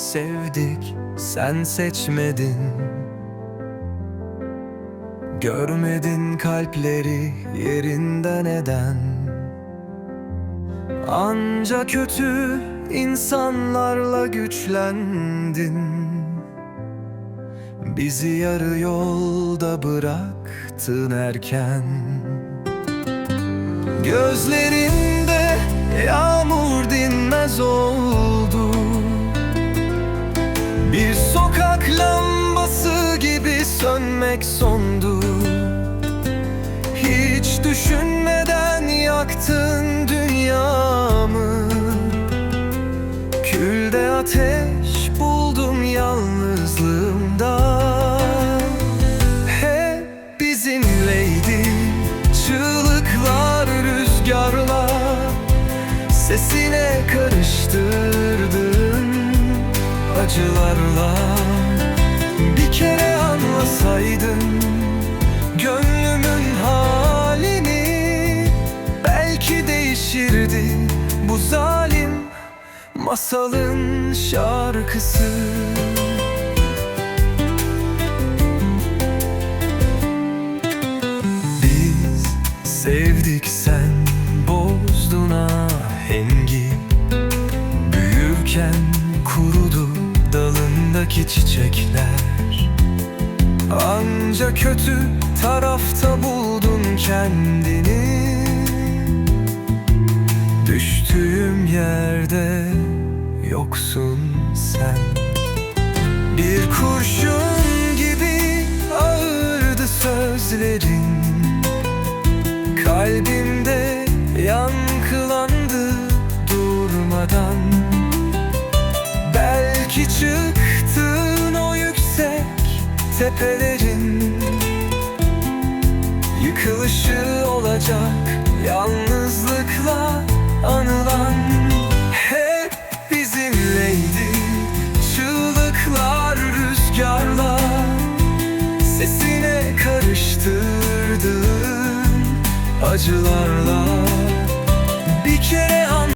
sevdik sen seçmedin. Görmedin kalpleri yerinden eden Anca kötü insanlarla güçlendin. Bizi yarı yolda bıraktın erken. Gözlerinde lambası gibi sönmek sondu. Hiç düşünmeden yaktın dünyamı. Külde ateş buldum yalnızlığımda. Hep bizimleydi çığlıklar rüzgarla Sesine karıştırdın acılarla Değişirdi bu zalim masalın şarkısı. Biz sevdik sen bozdun ahengi Büyürken kurudu dalındaki çiçekler. Anca kötü tarafta buldun kendini Düştüğüm yerde yoksun sen. Bir kurşun gibi ağırdı sözlerin. Kalbimde yankılandı durmadan. Belki çıktın o yüksek tepelerin. Yıkılışı olacak yalnızlıkla anılan Hep bizimleydi. Çığlıklar rüzgarla Sesine karıştırdın acılarla. Bir kere